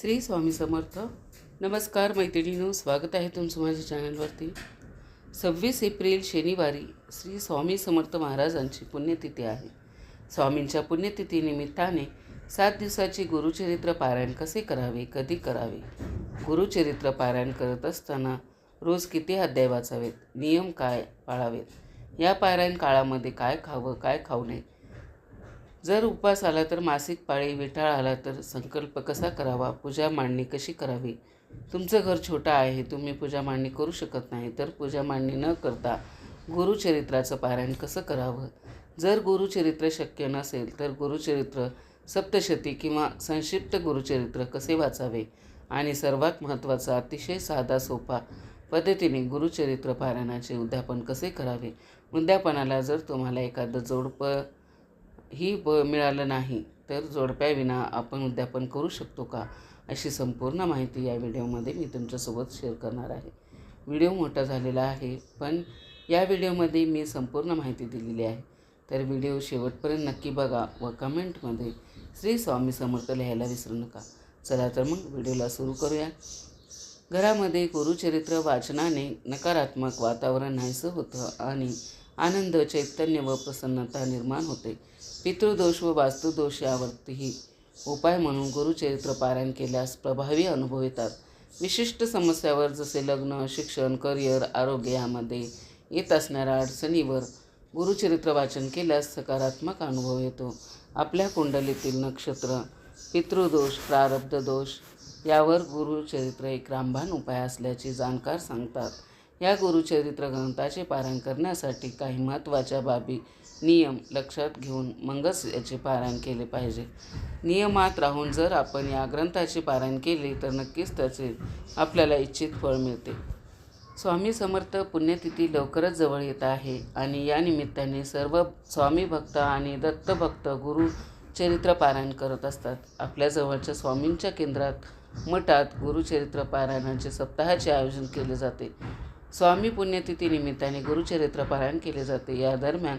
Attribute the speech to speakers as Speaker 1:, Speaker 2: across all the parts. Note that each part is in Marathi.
Speaker 1: श्री स्वामी समर्थ. नमस्कार मैत्रिणीनो स्वागत आहे तुमचं माझ्या चॅनलवरती. सव्वीस एप्रिल शनिवारी श्री स्वामी समर्थ महाराजांची पुण्यतिथी आहे. स्वामींच्या पुण्यतिथीनिमित्ताने सात दिवसाची गुरुचरित्र पारायण कसे करावे कधी करावे? गुरुचरित्र पारायण करत असताना रोज किती अध्याय वाचावेत नियम काय पाळावेत? या पारायण काळामध्ये काय खावं काय खाऊ नये जर उपवास आला तर मासिक पाळी विठाळ आला तर संकल्प कसा करावा? पूजा मांडणी कशी करावी? तुमचं घर छोटं आहे तुम्ही पूजा मांडणी करू शकत नाही तर पूजा मांडणी न करता गुरुचरित्राचं पारायण कसं करावं? जर गुरुचरित्र शक्य नसेल तर गुरुचरित्र सप्तशती किंवा संक्षिप्त गुरुचरित्र कसे वाचावे? आणि सर्वात महत्त्वाचा अतिशय साधा सोपा पद्धतीने गुरुचरित्र पारायणाचे उद्यापन कसे करावे? उद्यापनाला जर तुम्हाला एखादं जोडपं ही ब मिळालं नाही तर जोडप्याविना आपण उद्यापन करू शकतो का? अशी संपूर्ण माहिती या व्हिडिओमध्ये मी तुमच्यासोबत शेअर करणार आहे. व्हिडिओ मोठा झालेला आहे पण या व्हिडिओमध्ये मी संपूर्ण माहिती दिलेली आहे. तर व्हिडिओ शेवटपर्यंत नक्की बघा व कमेंटमध्ये श्री स्वामी समर्थ लिहायला विसरू नका. चला तर मग व्हिडिओला सुरू करूया घरामध्ये गुरुचरित्र वाचनाने नकारात्मक वातावरण नाहीसं होतं आणि आनंद चैतन्य व प्रसन्नता निर्माण होते. पितृदोष व वास्तुदोष यावरतीही उपाय म्हणून गुरुचरित्र पारायण केल्यास प्रभावी अनुभव येतात. विशिष्ट समस्यावर जसे लग्न शिक्षण करिअर आरोग्य यामध्ये येत असणाऱ्या अडचणीवर गुरुचरित्र वाचन केल्यास सकारात्मक अनुभव येतो. आपल्या कुंडलीतील नक्षत्र पितृदोष प्रारब्ध दोष यावर गुरुचरित्र एक रामबाण उपाय असल्याची जाणकार सांगतात. या गुरुचरित्र ग्रंथाचे पारायण करण्यासाठी काही महत्त्वाच्या बाबी नियम लक्षात घेऊन मगच याचे पारायण केले पाहिजे. नियमात राहून जर आपण या ग्रंथाचे पारायण केले तर नक्कीच त्याचे आपल्याला इच्छित फळ मिळते. स्वामी समर्थ पुण्यतिथी लवकरच जवळ येत आहे आणि या निमित्ताने सर्व स्वामी भक्त आणि दत्तभक्त गुरु चरित्र पारायण करत असतात. आपल्या जवळच्या स्वामींच्या केंद्रात मठात गुरुचरित्र पारायणाचे सप्ताहाचे आयोजन केले जाते. स्वामी पुण्यतिथी निमित्ताने गुरुचरित्र पारायण केले जाते. या दरम्यान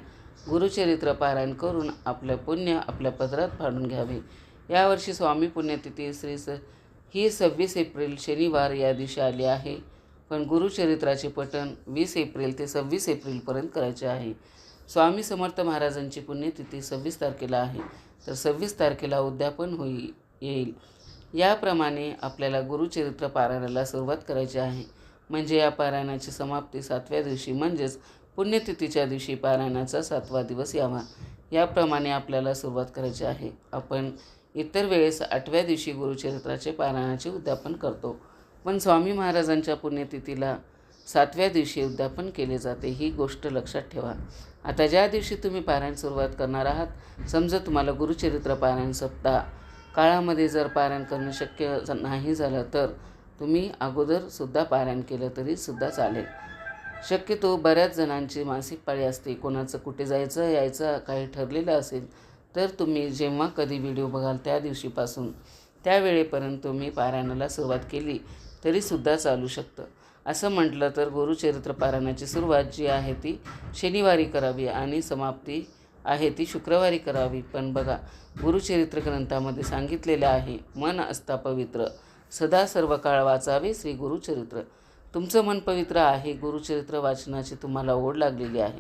Speaker 1: गुरुचरित्र पारायण करून आपलं पुण्य आपल्या पदरात फाडून घ्यावे. यावर्षी स्वामी पुण्यतिथी श्री स ही सव्वीस एप्रिल शनिवार या दिवशी आली आहे. पण गुरुचरित्राचे पठण वीस एप्रिल ते सव्वीस एप्रिलपर्यंत करायचे आहे. स्वामी समर्थ महाराजांची पुण्यतिथी सव्वीस तारखेला आहे. तर सव्वीस तारखेला उद्यापन होई येईल. याप्रमाणे आपल्याला गुरुचरित्र पारायणाला सुरुवात करायची आहे. म्हणजे या पारायणाची समाप्ती सातव्या दिवशी म्हणजेच पुण्यतिथीच्या दिवशी पारायणाचा सातवा दिवस यावा. याप्रमाणे आपल्याला सुरुवात करायची आहे. आपण इतर वेळेस आठव्या दिवशी गुरुचरित्राचे पारायणाचे उद्यापन करतो. पण स्वामी महाराजांच्या पुण्यतिथीला सातव्या दिवशी उद्यापन केले जाते ही गोष्ट लक्षात ठेवा. आता ज्या दिवशी तुम्ही पारायण सुरुवात करणार आहात समजा तुम्हाला गुरुचरित्र पारायण सप्ताह काळामध्ये जर पारायण करणं शक्य नाही झालं तर तुम्ही अगोदरसुद्धा पारायण केलं तरीसुद्धा चालेल. शक्यतो बऱ्याच जणांची मासिक पाळी असते. कोणाचं कुठे जायचं यायचं काही ठरलेलं असेल तर तुम्ही जेव्हा कधी व्हिडिओ बघाल त्या दिवशीपासून त्यावेळेपर्यंत तुम्ही पारायणाला सुरुवात केली तरीसुद्धा चालू शकतं. असं म्हटलं तर गुरुचरित्र पारायणाची सुरुवात जी आहे ती शनिवारी करावी आणि समाप्ती आहे ती शुक्रवारी करावी. पण बघा गुरुचरित्र ग्रंथामध्ये सांगितलेलं आहे मन असता पवित्र सदा सर्व काळ वाचावे श्री गुरुचरित्र. तुमचं मन पवित्र आहे गुरुचरित्र वाचनाची तुम्हाला ओढ लागलेली आहे.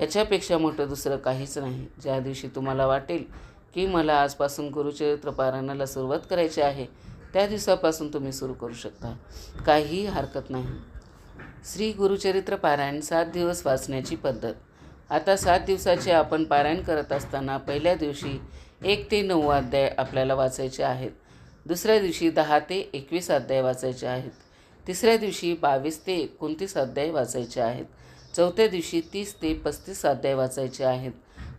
Speaker 1: याच्यापेक्षा मोठं दुसरं काहीच नाही. ज्या दिवशी तुम्हाला वाटेल की मला आजपासून गुरुचरित्र पारायणाला सुरुवात करायची आहे त्या दिवसापासून तुम्ही सुरू करू शकता. काहीही हरकत नाही. श्री गुरुचरित्र पारायण सात दिवस वाचण्याची पद्धत. आता सात दिवसाचे आपण पारायण करत असताना पहिल्या दिवशी एक ते नऊ अध्याय आपल्याला वाचायचे आहेत. दुसऱ्या दिवशी दहा ते एकवीस अध्याय वाचायचे आहेत. तिसऱ्या दिवशी बावीस ते एकोणतीस अध्याय वाचायचे आहेत. चौथ्या दिवशी तीस ते पस्तीस अध्याय वाचायचे आहेत.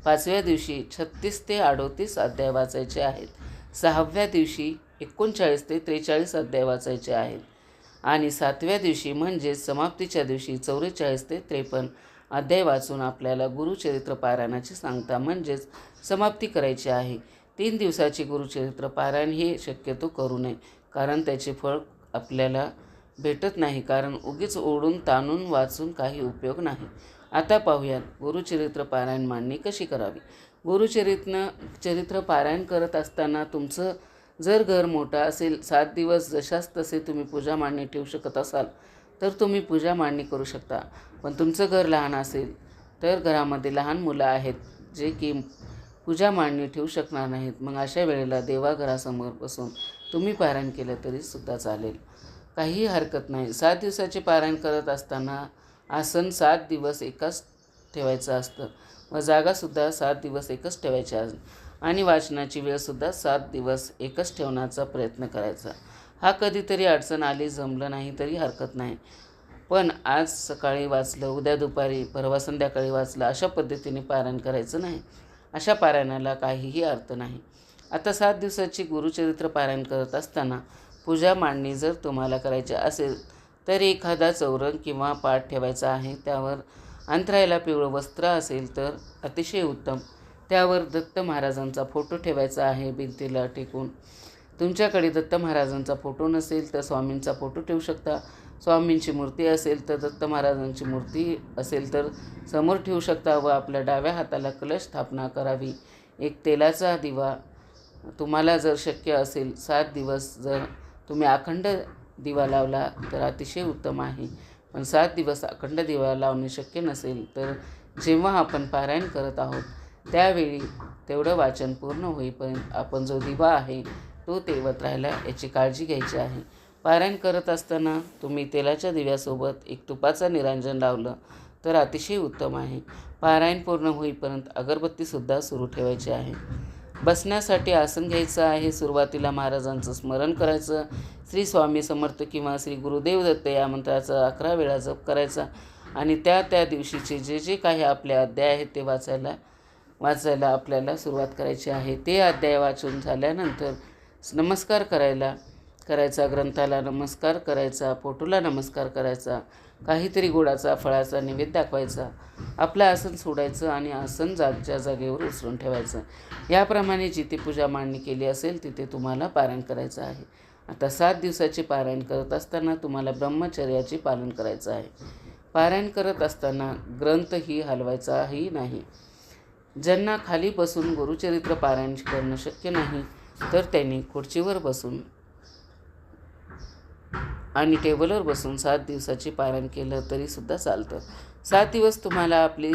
Speaker 1: पाचव्या दिवशी छत्तीस ते अडोतीस अध्याय वाचायचे आहेत. सहाव्या दिवशी एकोणचाळीस ते त्रेचाळीस अध्याय वाचायचे आहेत. आणि सातव्या दिवशी म्हणजेच समाप्तीच्या दिवशी चौवेचाळीस ते त्रेपन्न अध्याय वाचून आपल्याला गुरुचरित्र पारायणाची सांगता म्हणजेच समाप्ती करायची आहे. तीन दिवसाची गुरुचरित्र पारायण हे शक्यतो करू नये कारण त्याचे फळ आपल्याला भेटत नाही कारण उगीच ओढून ताणून वाचून काही उपयोग नाही. आता पाहूयात गुरुचरित्र पारायण मांडणी कशी करावी? गुरुचरित्र चरित्र पारायण करत असताना तुमचं जर घर मोठं असेल सात दिवस जशाच तसे तुम्ही पूजा मांडणी ठेवू शकत असाल तर तुम्ही पूजा मांडणी करू शकता. पण तुमचं घर लहान असेल तर घरामध्ये लहान मुलं आहेत जे की पूजा मांडणी ठेवू शकणार नाहीत. मग अशा वेळेला देवाघरासमोर बसून तुम्ही पारायण केलं तरीसुद्धा चालेल. काहीही हरकत नाही. सात दिवसाचे पारायण करत असताना आसन सात दिवस एकाच ठेवायचं असतं. व जागासुद्धा सात दिवस एकच ठेवायची आणि वाचनाची वेळसुद्धा सात दिवस एकच ठेवण्याचा प्रयत्न करायचा. हा कधीतरी अडचण आली जमलं नाही तरी हरकत नाही. पण आज सकाळी वाचलं उद्या दुपारी परवा संध्याकाळी वाचलं अशा पद्धतीने पारायण करायचं नाही. अशा पारायणाला काहीही अर्थ नाही. आता सात दिवसाची गुरुचरित्र पारायण करत असताना पूजा मांडणी जर तुम्हाला करायची असेल तर एखादा चौरंग किंवा पाठ ठेवायचा आहे. त्यावर अंतरायला पिवळं वस्त्र असेल तर अतिशय उत्तम. त्यावर दत्त महाराजांचा फोटो ठेवायचा आहे भिंतीला टेकून. तुमच्याकडे दत्त महाराजांचा फोटो नसेल तर स्वामींचा फोटो ठेवू शकता. स्वामींची मूर्ती असेल तर दत्त महाराजांची मूर्ती असेल तर समोर ठेवू शकता व आपल्या डाव्या हाताला कलश स्थापना करावी. एक तेलाचा दिवा तुम्हाला जर शक्य असेल सात दिवस जर तुम्ही अखंड दिवा लावला तर अतिशय उत्तम आहे. पण सात दिवस अखंड दिवा लावणे शक्य नसेल तर जेव्हा आपण पारायण करत आहोत त्यावेळी तेवढं वाचन पूर्ण होईपर्यंत आपण जो दिवा आहे तो तेवत राहिला याची काळजी घ्यायची आहे. पारायण करत असताना तुम्ही तेलाच्या दिव्यासोबत एक तुपाचा निरांजन लावलं तर अतिशय उत्तम आहे. पारायण पूर्ण होईपर्यंत अगरबत्तीसुद्धा सुरू ठेवायची आहे. बसण्यासाठी आसन घ्यायचं आहे. सुरुवातीला महाराजांचं स्मरण करायचं. श्री स्वामी समर्थ किंवा श्री गुरुदेव दत्त या मंत्राचा अकरा वेळा जप करायचा आणि त्या त्या दिवशीचे जे जे काही आपले अध्याय आहेत ते वाचायला वाचायला आपल्याला सुरुवात करायची आहे. ते अध्याय वाचून झाल्यानंतर नमस्कार करायला करायचा ग्रंथाला नमस्कार करायचा फोटोला नमस्कार करायचा काहीतरी गोडाचा फळाचा निवेद दाखवायचा आपलं आसन सोडायचं आणि आसन जागच्या जागेवर उचलून ठेवायचं. याप्रमाणे जिथे पूजा मांडणी केली असेल तिथे तुम्हाला पारायण करायचं आहे. आता सात दिवसाचे पारायण करत असताना तुम्हाला ब्रह्मचर्याचे पालन करायचं आहे. पारायण करत असताना ग्रंथही हलवायचाही नाही. ज्यांना खाली बसून गुरुचरित्र पारायण करणं शक्य नाही तर त्यांनी खुर्चीवर बसून आणि टेबलवर बसून सात दिवसाचे पारायण केलं तरीसुद्धा चालतं. सात दिवस तुम्हाला आपली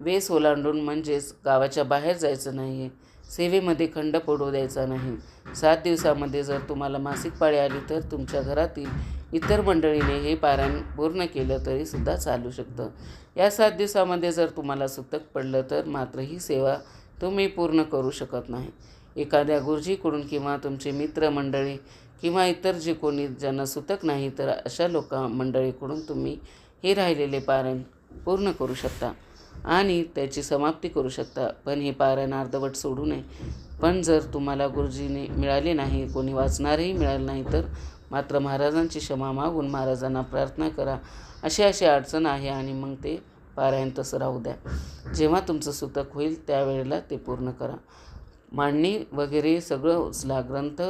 Speaker 1: वेस ओलांडून म्हणजेच गावाच्या बाहेर जायचं नाही आहे सेवेमध्ये खंड पडू द्यायचा नाही. सात दिवसामध्ये जर तुम्हाला मासिक पाळी आली तर तुमच्या घरातील इतर मंडळीने हे पारायण पूर्ण केलं तरीसुद्धा चालू शकतं. या सात दिवसामध्ये जर तुम्हाला सुतक पडलं तर मात्र ही सेवा तुम्ही पूर्ण करू शकत नाही. एखाद्या गुरुजीकडून किंवा तुमचे मित्रमंडळी किंवा इतर जे कोणी ज्यांना सुतक नाही तर अशा लोक मंडळीकडून तुम्ही हे राहिलेले पारायण पूर्ण करू शकता आणि त्याची समाप्ती करू शकता. पण हे पारायण अर्धवट सोडू नये. पण जर तुम्हाला गुरुजीने मिळाले नाही कोणी वाचणारही मिळालं नाही तर मात्र महाराजांची क्षमा मागून महाराजांना प्रार्थना करा. अशी अशी अडचण आहे आणि मग ते पारायण तसं राहू द्या. जेव्हा तुमचं सुतक होईल त्यावेळेला ते पूर्ण करा. मांडणी वगैरे सगळं उचला ग्रंथ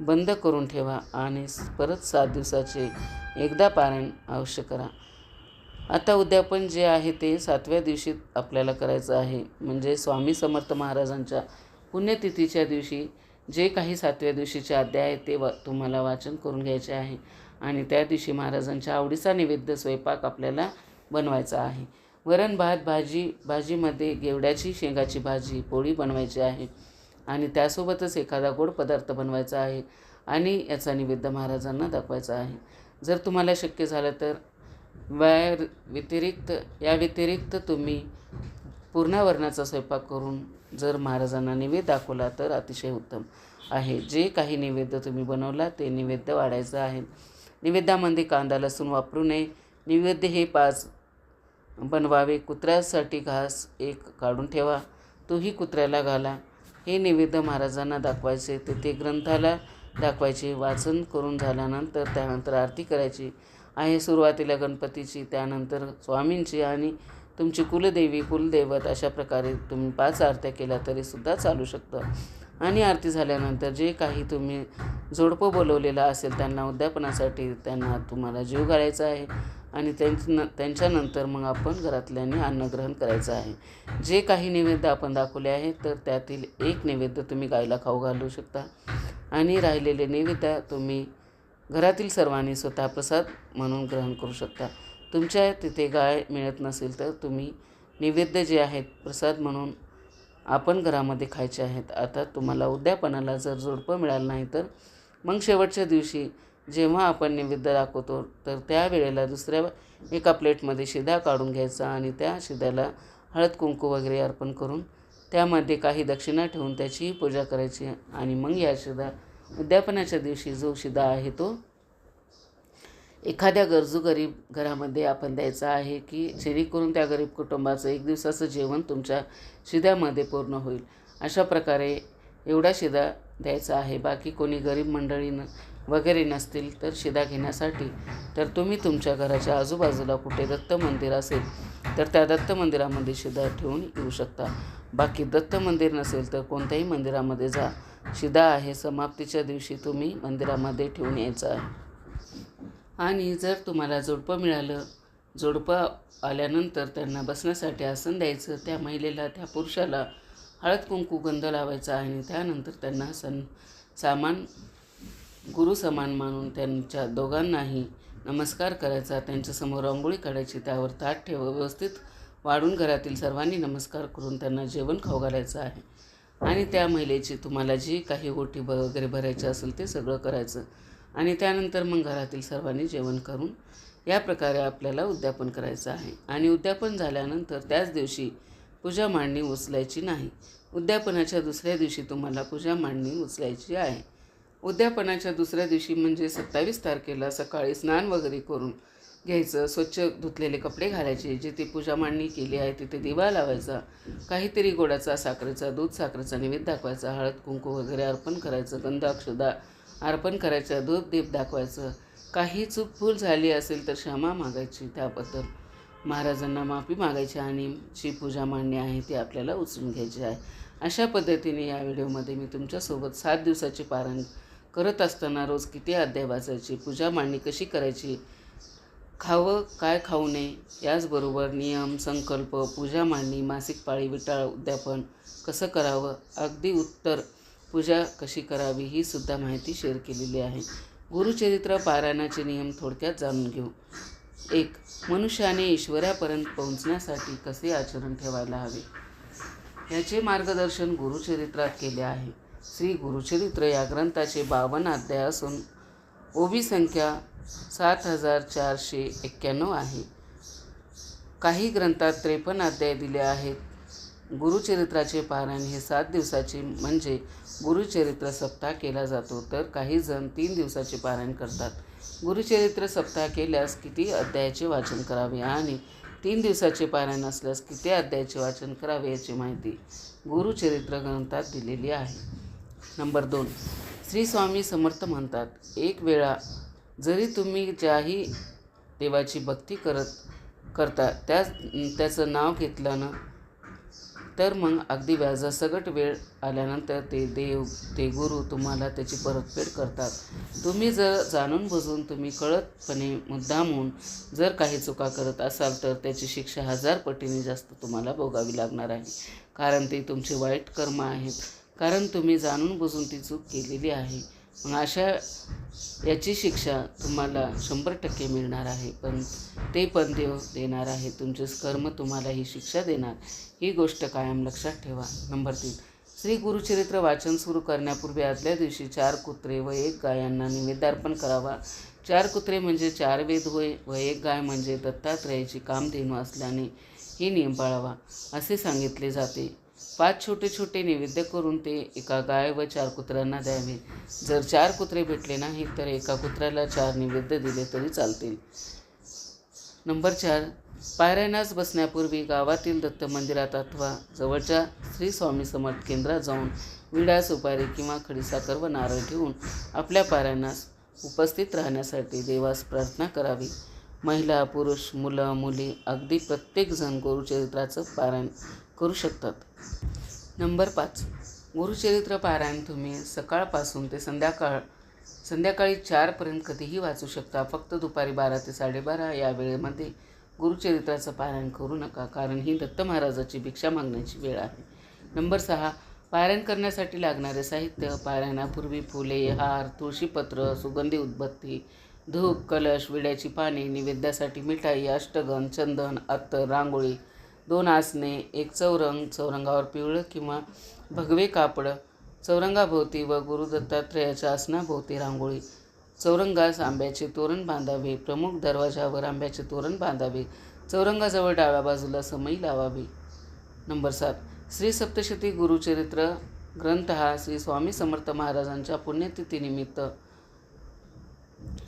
Speaker 1: बंद करून ठेवा आणि परत सात दिवसाचे एकदा पारायण अवश्य करा. आता उद्यापन जे आहे ते सातव्या दिवशी आपल्याला करायचं आहे. म्हणजे स्वामी समर्थ महाराजांच्या पुण्यतिथीच्या दिवशी जे काही सातव्या दिवशीचे अध्याय आहेत ते वा तुम्हाला वाचन करून घ्यायचे आहे. आणि त्या दिवशी महाराजांच्या आवडीचा नैवेद्य स्वयंपाक आपल्याला बनवायचा आहे. वरण भात भाजी भाजीमध्ये गेवड्याची शेंगाची भाजी पोळी बनवायची आहे. आणि त्यासोबतच एखादा गोड पदार्थ बनवायचा आहे आणि याचा निवेद्य महाराजांना दाखवायचा आहे. जर तुम्हाला शक्य झालं तर वायर व्यतिरिक्त या व्यतिरिक्त तुम्ही पूर्णावरणाचा स्वयंपाक करून जर महाराजांना निवेद दाखवला तर अतिशय उत्तम आहे. जे काही निवेद्य तुम्ही बनवला ते निवेद्य वाढायचं आहे. निवेद्यामध्ये कांदा लसूण वापरू नये. निवेद्य हे पाच बनवावे. कुत्र्यासाठी घास एक काढून ठेवा. तोही कुत्र्याला घाला. हे निवेद्य महाराजांना दाखवायचे. ते ते ग्रंथाला दाखवायचे. वाचन करून झाल्यानंतर त्यानंतर आरती करायची. आहे सुरुवातीला गणपतीची त्यानंतर स्वामींची आणि तुमची कुलदेवी कुलदैवत अशा प्रकारे तुम्ही पाच आरत्या केल्या तरीसुद्धा चालू शकतं. आणि आरती झाल्यानंतर जे काही तुम्ही जोडपं बोलवलेलं असेल त्यांना उद्यापनासाठी त्यांना तुम्हाला जीव घालायचा आहे. आणि त्यांच्या त्यांच्यानंतर मग आपण घरातल्यांनी अन्नग्रहण करायचं आहे. जे काही नैवेद्य आपण दाखवले आहे तर त्यातील एक नैवेद्य तुम्ही गायला खाऊ घालू शकता. आणि राहिलेले नैवेद्य तुम्ही घरातील सर्वांनी स्वतः प्रसाद म्हणून ग्रहण करू शकता. तुमच्या तिथे गाय मिळत नसेल तर तुम्ही नैवेद्य जे आहेत प्रसाद म्हणून आपण घरामध्ये खायचे आहेत. आता तुम्हाला उद्यापनाला जर जोडपं मिळालं नाही तर मग शेवटच्या दिवशी जेव्हा आपण नैवेद्य दाखवतो तर त्यावेळेला दुसऱ्या एका प्लेटमध्ये शिदा काढून घ्यायचा आणि त्या शिद्याला हळद कुंकू वगैरे अर्पण करून त्यामध्ये काही दक्षिणा ठेवून त्याचीही पूजा करायची आणि मग या शिदा उद्यापनाच्या दिवशी जो शिदा आहे तो एखाद्या गरजू गरीब घरामध्ये आपण द्यायचा आहे की जेणेकरून त्या गरीब कुटुंबाचं एक दिवसाचं जेवण तुमच्या शिद्यामध्ये पूर्ण होईल. अशा प्रकारे एवढा शिदा द्यायचा आहे. बाकी कोणी गरीब मंडळीनं वगैरे नसतील तर शिदा घेण्यासाठी. तर तुम्ही तुमच्या घराच्या आजूबाजूला कुठे दत्त मंदिर असेल तर त्या दत्त मंदिरामध्ये शिदा ठेवून येऊ शकता. बाकी दत्त मंदिर नसेल तर कोणत्याही मंदिरामध्ये जा. शिदा आहे समाप्तीच्या दिवशी तुम्ही मंदिरामध्ये ठेवून यायचं आहे. आणि जर तुम्हाला जोडपं मिळालं जोडपं आल्यानंतर त्यांना बसण्यासाठी आसन द्यायचं त्या महिलेला त्या पुरुषाला हळद कुंकू गंध लावायचा आणि त्यानंतर त्यांना सन सामान गुरु समान मानून त्यांच्या दोघांनाही नमस्कार करायचा त्यांच्यासमोर रांगोळी काढायची त्यावर ताट ठेव व्यवस्थित वाढून घरातील सर्वांनी नमस्कार करून त्यांना जेवण खाऊ घालायचं आहे. आणि त्या महिलेची तुम्हाला जी काही ओटी ब वगैरे भरायची असेल ते सगळं करायचं. आणि त्यानंतर मग घरातील सर्वांनी जेवण करून या प्रकारे आपल्याला उद्यापन करायचं आहे. आणि उद्यापन झाल्यानंतर त्याच दिवशी पूजा मांडणी उचलायची नाही. उद्यापनाच्या दुसऱ्या दिवशी तुम्हाला पूजा मांडणी उचलायची आहे. उद्यापनाच्या दुसऱ्या दिवशी म्हणजे सत्तावीस तारखेला सकाळी स्नान वगैरे करून घ्यायचं स्वच्छ धुतलेले कपडे घालायचे जिथे पूजा मांडणी केली आहे तिथे दिवा लावायचा काहीतरी गोडाचा साखरेचा दूध साखरेचा नैवेद्य दाखवायचा हळद कुंकू वगैरे अर्पण करायचं गंध अक्षदा अर्पण करायचं दूध दीप दाखवायचं. काही चूक फूल झाली असेल तर क्षमा मागायची त्याबद्दल. महाराजांना माफी मागायची आणि जी पूजा मांडणी आहे ती आपल्याला उचलून घ्यायची आहे. अशा पद्धतीने या व्हिडिओमध्ये मी तुमच्यासोबत सात दिवसाचे पारण करत असताना रोज किती अध्याय वाचायची पूजा मांडणी कशी करायची खावं काय खाऊ नये याचबरोबर नियम संकल्प पूजा मांडणी मासिक पाळी विटाळ उद्यापन कसं करावं अगदी उत्तर पूजा कशी करावी ही सुद्धा माहिती शेअर केलेली आहे. गुरुचरित्र पारायणाचे नियम थोडक्यात जाणून घेऊ. एक मनुष्याने ईश्वरापर्यंत पोहोचण्यासाठी कसे आचरण ठेवायला हवे? याचे मार्गदर्शन गुरुचरित्रात केले आहे. श्री गुरुचरित्र या ग्रंथाचे बावन्न अध्याय असून ओबी संख्या सात हजार चारशे एक्क्याण्णव आहे. काही ग्रंथात त्रेपन्न अध्याय दिले आहेत. गुरुचरित्राचे पारायण हे सात दिवसाचे म्हणजे गुरुचरित्र सप्ताह केला जातो. तर काही जण तीन दिवसाचे पारायण करतात. गुरुचरित्र सप्ताह केल्यास किती अध्यायाचे वाचन करावे आणि तीन दिवसाचे पारायण असल्यास किती अध्यायाचे वाचन करावे याची माहिती गुरुचरित्र ग्रंथात दिलेली आहे. नंबर दोन. श्री स्वामी समर्थ म्हणतात एक वेळा जरी तुम्ही ज्याही देवाची भक्ती करत करता त्याच त्याचं नाव घेतलं ना तर मग अगदी व्याजासकट वेळ आल्यानंतर ते देव ते गुरु तुम्हाला त्याची परतफेड करतात. तुम्ही जर जाणून बुजून तुम्ही कळतपणे मुद्दामून जर काही चुका करत असाल तर त्याची शिक्षा हजार पटीने जास्त तुम्हाला भोगावी लागणार आहे. कारण ते तुमचे वाईट कर्म आहेत. कारण तुम्ही जाणून बुजून ती चूक केलेली आहे. मग अशा याची शिक्षा तुम्हाला शंभर टक्के मिळणार आहे. पण ते पण देव देणार आहे. तुमचे कर्म तुम्हाला ही शिक्षा देणार. ही गोष्ट कायम लक्षात ठेवा. नंबर तीन. श्री गुरुचरित्र वाचन सुरू करण्यापूर्वी आदल्या दिवशी चार कुत्रे व एक गायांना निवेदार्पण करावा. चार कुत्रे म्हणजे चार वेद होय व एक गाय म्हणजे दत्तात्रयाची कामधेनू असल्याने ही नियम पाळावा असे सांगितले जाते. पाच छोटे छोटे नैवेद्य करून ते एका गाय व चार कुत्र्यांना द्यावे जर चार कुत्रे भेटले नाहीत तर एका कुत्र्याला चार नैवेद्य दिले तरी चालतील. नंबर चार पायऱ्यानाच बसण्यापूर्वी गावातील दत्त मंदिरात अथवा जवळच्या श्री स्वामी समर्थ केंद्रात जाऊन विडा सुपारी किंवा खडीसाखर व नारळ ठेवून आपल्या पायऱ्यांनास उपस्थित राहण्यासाठी देवास प्रार्थना करावी. महिला पुरुष मुलं मुली अगदी प्रत्येकजण गुरुचरित्राचं पारायण करू शकतात. नंबर पाच. गुरुचरित्र पारायण तुम्ही सकाळपासून ते संध्याकाळ संध्याकाळी चारपर्यंत कधीही वाचू शकता. फक्त दुपारी बारा ते साडेबारा या वेळेमध्ये गुरुचरित्राचं पारायण करू नका कारण ही दत्त महाराजाची भिक्षा मागण्याची वेळ आहे. नंबर सहा. पारायण करण्यासाठी लागणारे साहित्य पारायणापूर्वी फुले हार तुळशीपत्र सुगंधी उदबत्ती धूप कलश विड्याची पाने निवेद्यासाठी मिठाई अष्टगन चंदन अत्तर रांगोळी दोन आसने एक चौरंग चौरंगावर पिवळं किंवा भगवे कापड चौरंगाभोवती व गुरु दत्तात्रेयाच्या आसनाभोवती रांगोळी. चौरंगास आंब्याचे तोरण बांधावे प्रमुख दरवाजावर आंब्याचे तोरण बांधावे चौरंगाजवळ डाव्या बाजूला समई लावावी. नंबर सात श्री सप्तशती गुरुचरित्र ग्रंथ हा श्री स्वामी समर्थ महाराजांच्या पुण्यतिथीनिमित्त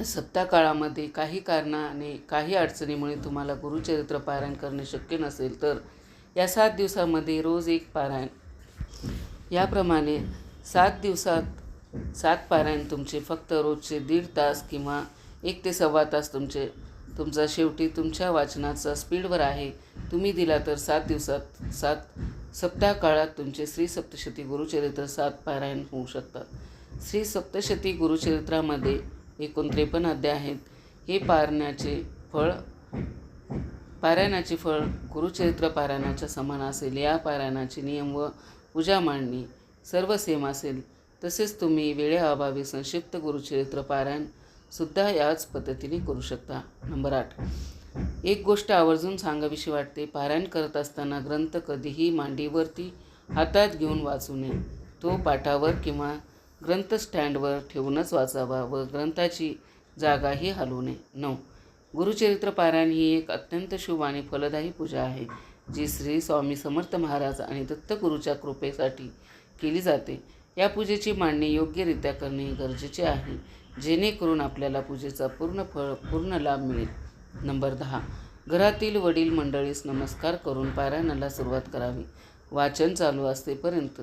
Speaker 1: सत्ता काळामध्ये काही कारणाने काही अडचणीमुळे तुम्हाला गुरुचरित्र पारायण करणे शक्य नसेल तर या सात दिवसामध्ये रोज एक पारायण. याप्रमाणे सात दिवसात सात पारायण तुमचे फक्त रोजचे दीड तास किंवा एक ते सव्वा तास तुमचे तुमचा शेवटी तुमच्या वाचनाचा स्पीडवर आहे तुम्ही दिला तर सात दिवसात सात सप्ताह काळात तुमचे श्री सप्तशती गुरुचरित्र सात पारायण होऊ शकतात. श्री सप्तशती गुरुचरित्रामध्ये एकूण त्रेपन्न अध्याय आहेत. हे पारण्याचे फळ पारायणाचे फळ गुरुचरित्र पारायणाच्या समान असेल या पारायणाचे नियम व पूजा मांडणी सर्व सेम असेल. तसेच तुम्ही वेळेअभावी संक्षिप्त गुरुचरित्र पारायण सुद्धा याच पद्धतीने करू शकता. नंबर आठ. एक गोष्ट आवर्जून सांगावीशी वाटते. पारायण करत असताना ग्रंथ कधीही मांडीवरती हातात घेऊन वाचू नये. तो पाठावर किंवा ग्रंथ स्टँडवर ठेवूनच वाचावा व ग्रंथाची जागाही हलवू नये. नऊ. गुरुचरित्र पारायण ही एक अत्यंत शुभ आणि फलदायी पूजा आहे जी श्री स्वामी समर्थ महाराज आणि दत्तगुरूच्या कृपेसाठी केली जाते. या पूजेची मांडणी योग्यरित्या करणे गरजेचे आहे जेणेकरून आपल्याला पूजेचा पूर्ण फळ पूर्ण लाभ मिळेल. नंबर दहा. घरातील वडील मंडळीस नमस्कार करून पारायणाला सुरुवात करावी. वाचन चालू असतेपर्यंत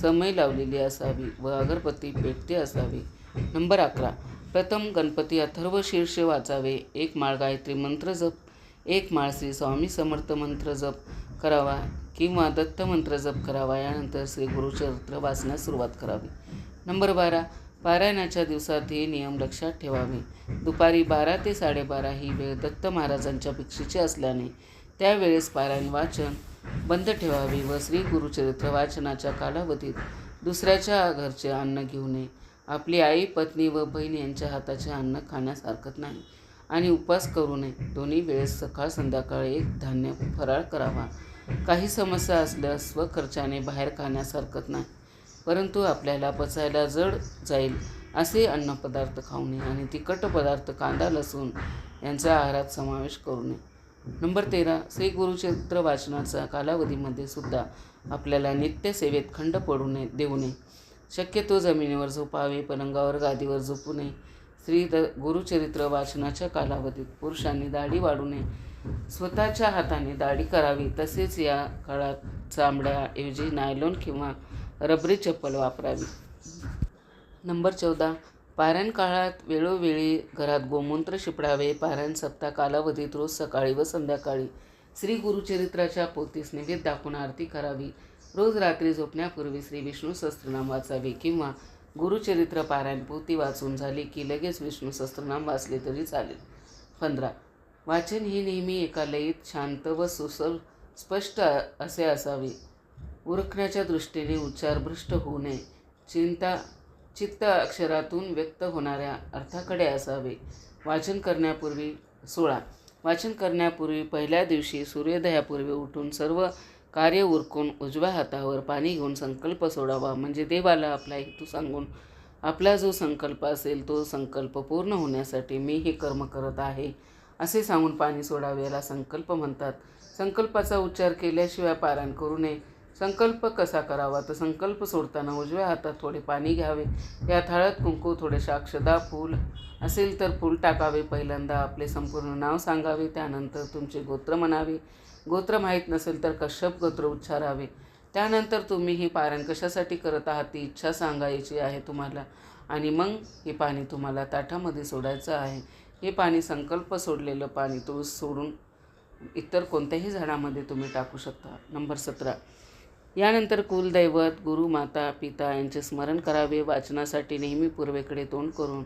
Speaker 1: समय लावलेली असावी व अगरबत्ती पेटते असावी. नंबर अकरा. प्रथम गणपती अथर्व शीर्ष वाचावे. एक माळ गायत्री मंत्र जप. एक माळ श्री स्वामी समर्थ मंत्र जप करावा किंवा दत्त मंत्र जप करावा. यानंतर श्री गुरुचरित्र वाचण्यास सुरुवात करावी. नंबर बारा. पारायणाच्या दिवसात हे नियम लक्षात ठेवावे. दुपारी बारा ते साडेबारा ही वेळ दत्त महाराजांच्या भिक्षेची असल्याने त्यावेळेस पारायण वाचन बंद ठेवावी व श्री गुरुचरित्र वाचनाच्या कालावधीत दुसऱ्याच्या घरचे अन्न घेऊ नये. आपली आई पत्नी व बहीण यांच्या हाताचे अन्न खाण्यास हरकत नाही आणि उपवास करू नये. दोन्ही वेळेस सकाळ संध्याकाळ एक धान्य फराळ करावा. काही समस्या असल्यास स्वखर्चाने बाहेर खाण्यास हरकत नाही. परंतु आपल्याला पचायला जड जाईल असे अन्नपदार्थ खाऊ नये आणि तिखट पदार्थ कांदा लसूण यांचा आहारात समावेश करू नये. नंबर तेरा श्री गुरुचरित्र वाचनाचा कालावधीमध्ये सुद्धा आपल्याला नित्यसेवेत खंड पडू नये देऊ नये. शक्यतो जमिनीवर झोपावे पलंगावर गादीवर झोपू नये. स्त्री द गुरुचरित्र वाचनाच्या कालावधीत पुरुषांनी दाढी वाढू नये. स्वतःच्या हाताने दाढी करावी तसेच या काळात चामड्याऐवजी नायलॉन किंवा रबरी चप्पल वापरावी. नंबर चौदा पारायण काळात वेळोवेळी घरात गोमूत्र शिपडावे पारायण सप्ताह कालावधीत रोज सकाळी व संध्याकाळी श्री गुरुचरित्राच्या पोतीस निमित्त दाखवून आरती करावी. रोज रात्री झोपण्यापूर्वी श्री विष्णू सहस्त्रनाम वाचावे किंवा गुरुचरित्र पारायण पोती वाचून झाली की लगेच विष्णू सहस्त्रनाम वाचले तरी चालेल. पंधरा. वाचन ही नेहमी एका लयीत शांत व सुसर स्पष्ट असे असावे. उरखण्याच्या दृष्टीने उच्चार भ्रष्ट होऊ नये. चिंता चित्त अक्षरातून व्यक्त होणाऱ्या अर्थाकडे असावे. वाचन करण्यापूर्वी सोळा. वाचन करण्यापूर्वी पहिल्या दिवशी सूर्योदयापूर्वी उठून सर्व कार्य उरकून उजव्या हातावर पाणी घेऊन संकल्प सोडावा. म्हणजे देवाला आपला हेतू सांगून आपला जो संकल्प असेल तो संकल्प पूर्ण होण्यासाठी मी हे कर्म करत आहे असे सांगून पाणी सोडावे याला संकल्प म्हणतात. संकल्पाचा उच्चार केल्याशिवाय पारायण करू नये. संकल्प कसा करावा? तर संकल्प सोडताना उजव्या हातात थोडे पाणी घ्यावे. यात हळद कुंकू थोडे साक्षदा फूल असेल तर फूल टाकावे. पहिल्यांदा आपले संपूर्ण नाव सांगावे. त्यानंतर तुमचे गोत्र म्हणावे. गोत्र माहीत नसेल तर कश्यप गोत्र उच्चारावे. त्यानंतर तुम्ही हे पारण कशासाठी करत आहात ती इच्छा सांगायची आहे तुम्हाला. आणि मग हे पाणी तुम्हाला ताटामध्ये सोडायचं आहे. हे पाणी संकल्प सोडलेलं पाणी तुळस सोडून इतर कोणत्याही झाडामध्ये तुम्ही टाकू शकता. नंबर सतरा. यानंतर कुलदैवत गुरु माता पिता यांचे स्मरण करावे वाचनासाठी नेहमी पूर्वेकडे तोंड करून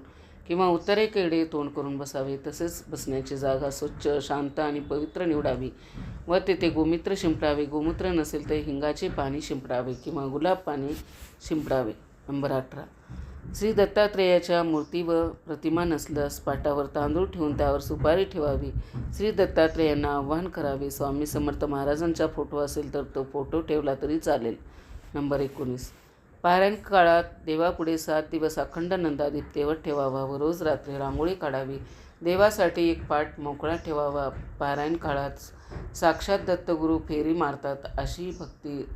Speaker 1: किंवा उत्तरेकडे तोंड करून बसावे तसेच बसण्याची जागा स्वच्छ शांत आणि पवित्र निवडावी व तेथे गोमूत्र शिंपडावे. गोमूत्र नसेल तर हिंगाचे पाणी शिंपडावे किंवा गुलाब पाणी शिंपडावे. नंबर अठरा. श्री दत्तात्रेयाच्या मूर्ती व प्रतिमा नसल्यास पाटावर तांदूळ ठेवून त्यावर सुपारी ठेवावी. श्री दत्तात्रेयांना आव्हान करावे. स्वामी समर्थ महाराजांचा फोटो असेल तर तो फोटो ठेवला तरी चालेल. नंबर एकोणीस. पारायण काळात देवापुढे सात दिवस अखंड नंदादीप तेवत ठेवावा व रोज रात्री रांगोळी काढावी. देवासाठी एक पाठ मोकळा ठेवावा. पारायण काळात साक्षात दत्तगुरू फेरी मारतात अशी भक्ती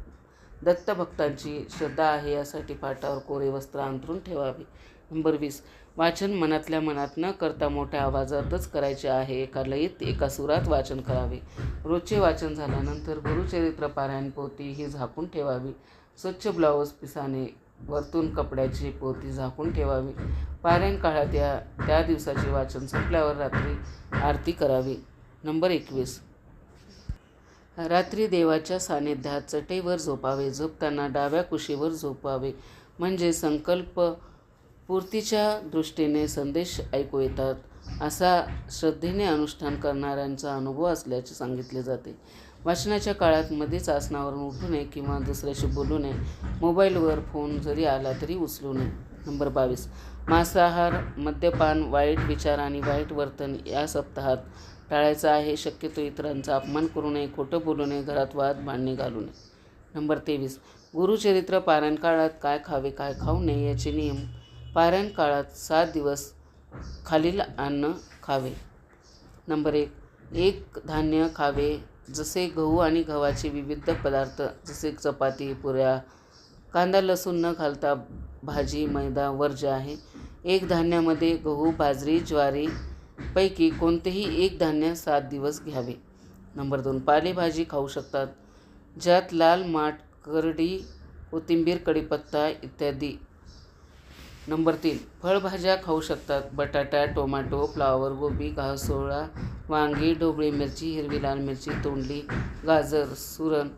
Speaker 1: दत्तभक्तांची श्रद्धा आहे यासाठी पाटावर कोरे वस्त्र अंथरून ठेवावे. नंबर वीस. वाचन मनातल्या मनात न करता मोठ्या आवाजातच करायचे आहे. एका लयीत एका सुरात वाचन करावे. रोजचे वाचन झाल्यानंतर गुरुचरित्र पारायण पोती ही झाकून ठेवावी. स्वच्छ ब्लाऊज पिसाने वरतून कपड्याची पोती झाकून ठेवावी. पारायण काळात या त्या दिवसाचे वाचन संपल्यावर रात्री आरती करावी. नंबर एकवीस. रात्री देवाच्या सानिध्यात चटेवर झोपावे झोपताना डाव्या कुशीवर झोपावे. म्हणजे संकल्प पूर्तीच्या दृष्टीने संदेश ऐकू येतात असा श्रद्धेने अनुष्ठान करणाऱ्यांचा अनुभव असल्याचे सांगितले जाते. वाचनाच्या काळात मध्येच आसनावरून उठू नये किंवा दुसऱ्याशी बोलू नये. मोबाईलवर फोन जरी आला तरी उचलू नये. नंबर बावीस. मांसाहार मद्यपान वाईट विचार आणि वाईट वर्तन या सप्ताहात टाळायचं आहे शक्यतो इतरांचा अपमान करू नये खोटं बोलू नये घरात वाद भांडणे घालू नये. नंबर तेवीस. गुरुचरित्र पारायण काळात काय खावे काय खाऊ नये याचे नियम पारायण काळात सात दिवस खालील अन्न खावे. नंबर एक. एक धान्य खावे जसे गहू आणि गव्हाचे विविध पदार्थ जसे चपाती पुऱ्या कांदा लसूण न घालता भाजी मैदा वर्ज्य आहे. एक धान्यामध्ये गहू बाजरी ज्वारी पैकी कोणतेही एक धान्य सात दिवस घ्यावे. नंबर दोन पालेभाजी खाऊ शकतात. ज्यात लाल माठ करडी कोथिंबीर कढीपत्ता इत्यादी. नंबर तीन फळभाज्या खाऊ शकतात. बटाटा टोमॅटो फ्लावर गोबी घासोळा वांगी ढोबळी मिरची हिरवी लाल मिरची तोंडली गाजर सुरण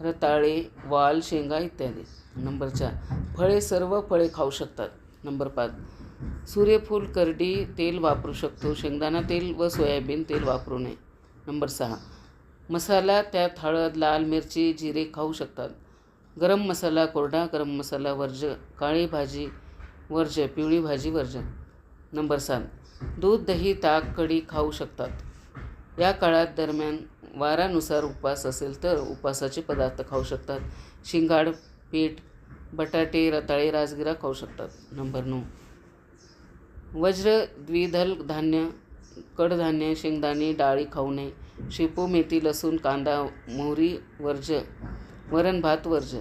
Speaker 1: रताळे वाल शेंगा इत्यादी. नंबर चार फळे सर्व फळे खाऊ शकतात. नंबर पाच सूर्यफूल करडी तेल वापरू शकतो. शेंगदाणा तेल व सोयाबीन तेल वापरू नये. नंबर सहा. मसाला त्यात हळद लाल मिरची जिरे खाऊ शकतात. गरम मसाला कोरडा गरम मसाला वर्ज काळी भाजी वर्ज पिवळी भाजी वर्ज. नंबर सात. दूध दही ताक कढी खाऊ शकतात. या काळात दरम्यान वारानुसार उपवास असेल तर उपवासाचे पदार्थ खाऊ शकतात. शिंगाड पीठ बटाटे रताळे राजगिरा खाऊ शकतात. नंबर नऊ. वज्र द्विदल धान्य कडधान्य शेंगदाणे डाळी खाऊ नये. शेपू मेथी लसूण कांदा मोहरी वर्ज. वरण भात वर्ज.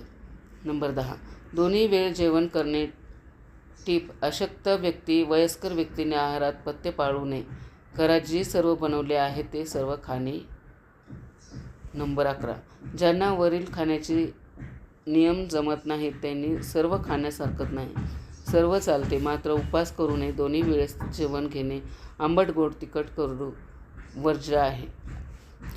Speaker 1: नंबर दहा. दोन्ही वेळ जेवण करणे. टीप. अशक्त व्यक्ती वयस्कर व्यक्तीने आहारात पथ्य पाळू नये. घरात जे सर्व बनवले आहे ते सर्व खाणे. नंबर अकरा. ज्यांना वरील खाण्याचे नियम जमत नाहीत त्यांनी सर्व खाण्यास हरकत नाही. सर्व चालते. मात्र उपवास करू नये. दोन्ही वेळेस जेवण घेणे आंबट गोड तिखट करू वर्ज्य आहे.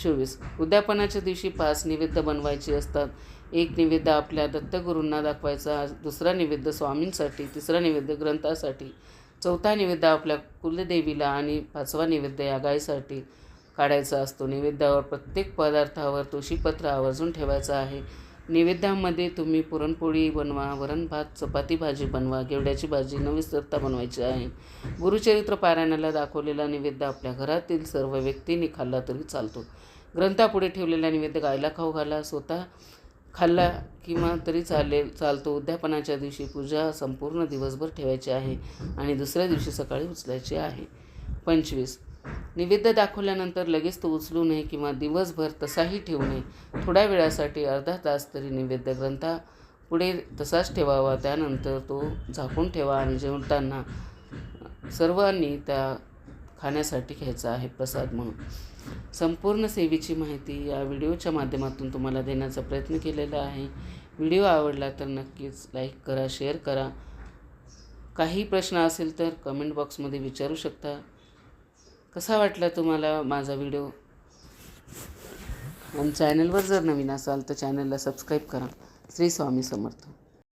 Speaker 1: चोवीस. उद्यापनाच्या दिवशी पाच निवेद्य बनवायचे असतात. एक निवेद्य आपल्या दत्तगुरूंना दाखवायचा दुसरा निवेद्य स्वामींसाठी तिसरा निवेद्य ग्रंथासाठी चौथा निवेद्य आपल्या कुलदेवीला आणि पाचवा निवेद्य या गायीसाठी काढायचा असतो. निवेद्यावर प्रत्येक पदार्थावर तुळशीपत्र आवर्जून ठेवायचा आहे. नैवेद्यामध्ये तुम्ही पुरणपोळी बनवा वरण भात चपाती भाजी बनवा गेवड्याची भाजी न बनवायची आहे. गुरुचरित्र पारायणाला दाखवलेला नैवेद्य आपल्या घरातील सर्व व्यक्तींनी खाल्ला तरी चालतो. ग्रंथापुढे ठेवलेला नैवेद्य गायला खाऊ घाला स्वतः खाल्ला किंवा तरी चालेल चालतो. उद्यापनाच्या दिवशी पूजा संपूर्ण दिवसभर ठेवायची आहे आणि दुसऱ्या दिवशी सकाळी उचलायची आहे. पंचवीस. निवेद्य दाखवल्यानंतर लगेच तो उचलू नये किंवा दिवसभर तसाही ठेवू नये. थोड्या वेळासाठी अर्धा तास तरी निवेद्य ग्रंथा पुढे तसाच ठेवावा. त्यानंतर तो झाकून ठेवा आणि जेवताना सर्वांनी त्या खाण्यासाठी घ्यायचा आहे प्रसाद म्हणून. संपूर्ण सेवेची माहिती या व्हिडिओच्या माध्यमातून तुम्हाला देण्याचा प्रयत्न केलेला आहे. व्हिडिओ आवडला तर नक्कीच लाईक करा शेअर करा. काही प्रश्न असेल तर कमेंट बॉक्समध्ये विचारू शकता. कसा वाटला तुम्हाला माझा व्हिडिओ आणि चॅनलवर जर नवीन असाल तर चॅनलला सबस्क्राईब करा. श्री स्वामी समर्थ.